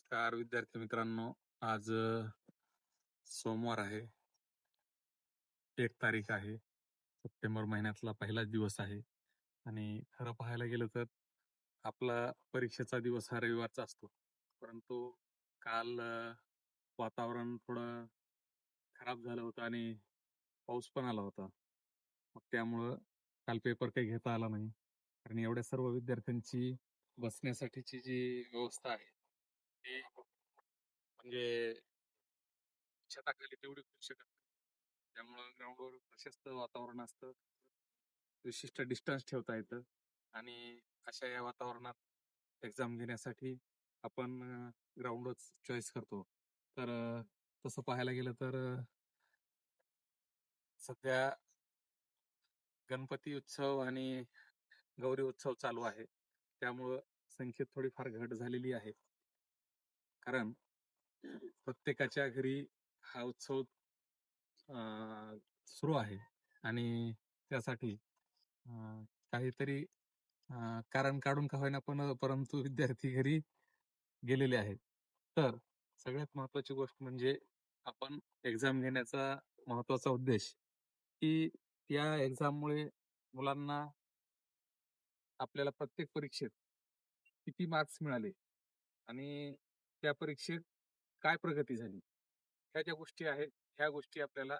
नमस्कार विद्यार्थी मित्रांनो. आज अ, सोमवार आहे. एक तारीख आहे. सप्टेंबर महिन्यातला पहिलाच दिवस आहे. आणि खरं पाहायला गेलं तर आपला परीक्षेचा दिवस हा रविवारचा असतो. परंतु काल अ, वातावरण थोडं खराब झालं होतं आणि पाऊस पण आला होता. मग त्यामुळं काल पेपर काही घेता आला नाही. कारण एवढ्या सर्व विद्यार्थ्यांची बसण्यासाठीची जी व्यवस्था आहे ते म्हणजे छताखाली तेवढी करू शकत नाही. त्यामुळं ग्राउंडवर प्रशस्त वातावरण असतं. विशिष्ट डिस्टन्स ठेवता येतं. आणि अशा या वातावरणात एक्झाम घेण्यासाठी आपण ग्राउंडच चॉईस करतो. तर तसं पाहायला गेलं तर सध्या गणपती उत्सव आणि गौरी उत्सव चालू आहे. त्यामुळं संख्येत थोडीफार घट झालेली आहे. कारण प्रत्येकाच्या घरी हा उत्सव सुरू आहे आणि त्यासाठी काहीतरी कारण काढून का होईना पण परंतु विद्यार्थी घरी गेलेले आहेत. तर सगळ्यात महत्वाची गोष्ट म्हणजे आपण एक्झाम घेण्याचा महत्त्वाचा उद्देश की या एक्झाममुळे मुलांना आपल्याला प्रत्येक परीक्षेत किती मार्क्स मिळाले आणि त्या परीक्षेत काय प्रगती झाली? ह्या ज्या गोष्टी आहेत ह्या गोष्टी आपल्याला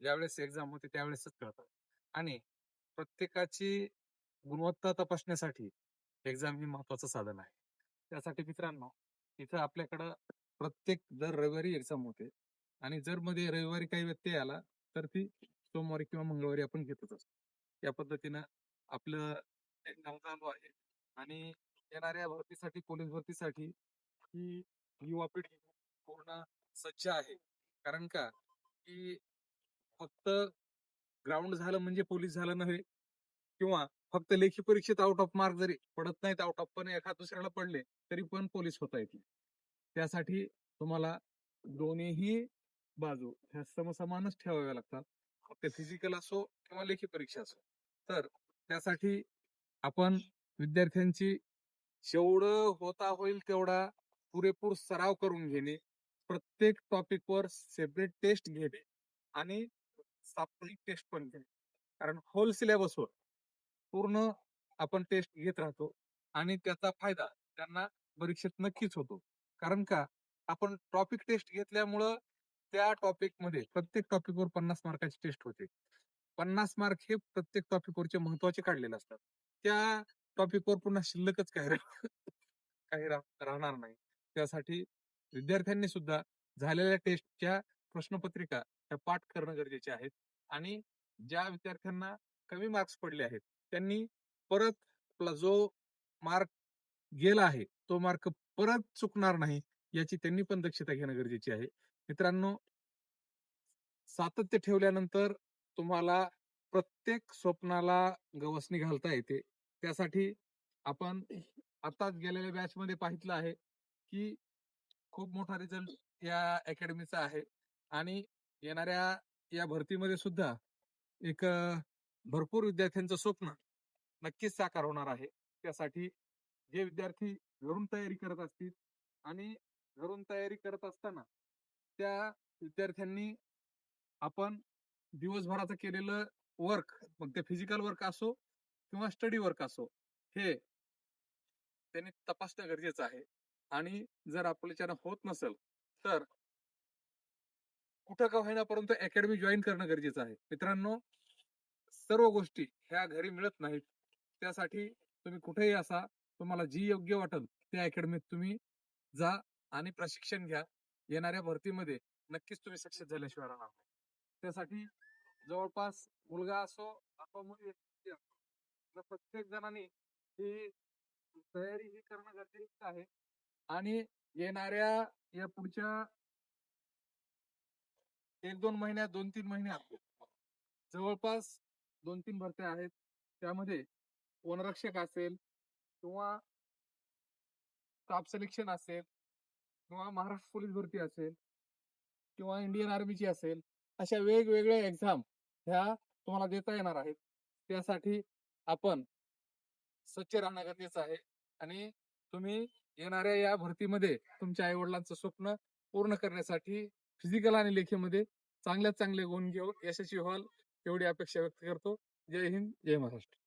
ज्यावेळेस एक्झाम होते त्यावेळेसच कळतात. आणि प्रत्येकाची गुणवत्ता तपासण्यासाठी एक्झाम हे महत्वाचं साधन आहे. त्यासाठी मित्रांनो इथं आपल्याकडं प्रत्येक दर रविवारी एक्झाम होते आणि जर मध्ये रविवारी काही व्यत्यय आला तर ती सोमवारी किंवा मंगळवारी आपण घेतच असतो. या पद्धतीनं आपलं एक्झाम चालू आहे. आणि येणाऱ्या भरतीसाठी पोलीस भरतीसाठी ही युवा पिढी पूर्ण सज्ज आहे. कारण का? की फक्त ग्राउंड झालं म्हणजे पोलीस झालं नव्हे किंवा फक्त लेखी परीक्षेत आउट ऑफ मार्क जरी पडत नाहीत आउट ऑफ पण एखाद दुसऱ्याला पडले तरी पण पोलीस होता येतील त्यासाठी तुम्हाला दोन्हीही बाजू ह्या समसमानच ठेवाव्या लागतात. फक्त फिजिकल असो किंवा लेखी परीक्षा असो. तर त्यासाठी आपण विद्यार्थ्यांची जेवढं होता होईल तेवढा पुरेपूर सराव करून घेणे प्रत्येक टॉपिकवर सेपरेट टेस्ट घेणे आणि साप्ताहिक टेस्ट पण घेणे. कारण होल सिलेबसवर पूर्ण आपण टेस्ट घेत राहतो आणि त्याचा फायदा त्यांना परीक्षेत नक्कीच होतो. कारण का? आपण टॉपिक टेस्ट घेतल्यामुळं त्या टॉपिकमध्ये प्रत्येक टॉपिकवर पन्नास मार्काची टेस्ट होते. पन्नास मार्क हे प्रत्येक टॉपिकवरचे महत्त्वाचे काढलेले असतात. त्या टॉपिकवर पुन्हा शिल्लकच काही काही राहणार नाही. त्यासाठी विद्यार्थ्यांनी सुद्धा झालेल्या टेस्टच्या प्रश्नपत्रिका त्या पाठ करणं गरजेचे आहेत आणि ज्या विद्यार्थ्यांना कमी मार्क्स पडले आहेत त्यांनी परत आपला जो मार्क गेला आहे तो मार्क परत चुकणार नाही याची त्यांनी पण दक्षता घेणं गरजेची आहे. मित्रांनो सातत्य ठेवल्यानंतर तुम्हाला प्रत्येक स्वप्नाला गवसणी घालता येते. त्यासाठी आपण आताच गेलेल्या बॅच मध्ये पाहितलं आहे की खूप मोठा रिझल्ट या अकॅडमीचा आहे. आणि येणाऱ्या या भरतीमध्ये सुद्धा एक भरपूर विद्यार्थ्यांचं स्वप्न नक्कीच साकार होणार आहे. त्यासाठी जे विद्यार्थी घरून तयारी करत असतील आणि घरून तयारी करत असताना त्या विद्यार्थ्यांनी आपण दिवसभराचं केलेलं वर्क मग ते फिजिकल वर्क असो किंवा स्टडी वर्क असो हे त्यांनी तपासणं गरजेचं आहे. आणि जर आपल्याच्यानं होत नसेल तर कुठं का होईना परंतु अकॅडमी जॉईन करणं गरजेचं आहे. मित्रांनो सर्व गोष्टी ह्या घरी मिळत नाहीत. त्यासाठी तुम्ही कुठेही असा तुम्हाला जी योग्य वाटेल त्या अकॅडमीत तुम्ही जा आणि प्रशिक्षण घ्या. येणाऱ्या भरतीमध्ये नक्कीच तुम्ही सक्सेस झाल्याशिवाय राहणार त्यासाठी जवळपास मुलगा असो अथवा मुलगी प्रत्येक जणांनी ही तयारी ही करणं गरजेचं आहे. आणि येणाऱ्या या पुढच्या एक दोन महिन्यात दोन तीन महिन्यात जवळपास दोन तीन भरत्या आहेत. त्यामध्ये वनरक्षक असेल किंवा स्टाफ सिलेक्शन असेल किंवा महाराष्ट्र पोलीस भरती असेल किंवा इंडियन आर्मीची असेल अशा वेगवेगळ्या एक्झाम ह्या तुम्हाला देता येणार आहेत. त्यासाठी आपण स्वच्छ राहणं गरजेचं आहे आणि तुम्ही येणाऱ्या या भरतीमध्ये तुमच्या आई वडिलांचं स्वप्न पूर्ण करण्यासाठी फिजिकल आणि लेखीमध्ये चांगल्यात चांगले गुण घेऊन यशस्वी व्हाल एवढी अपेक्षा व्यक्त करतो. जय हिंद जय महाराष्ट्र.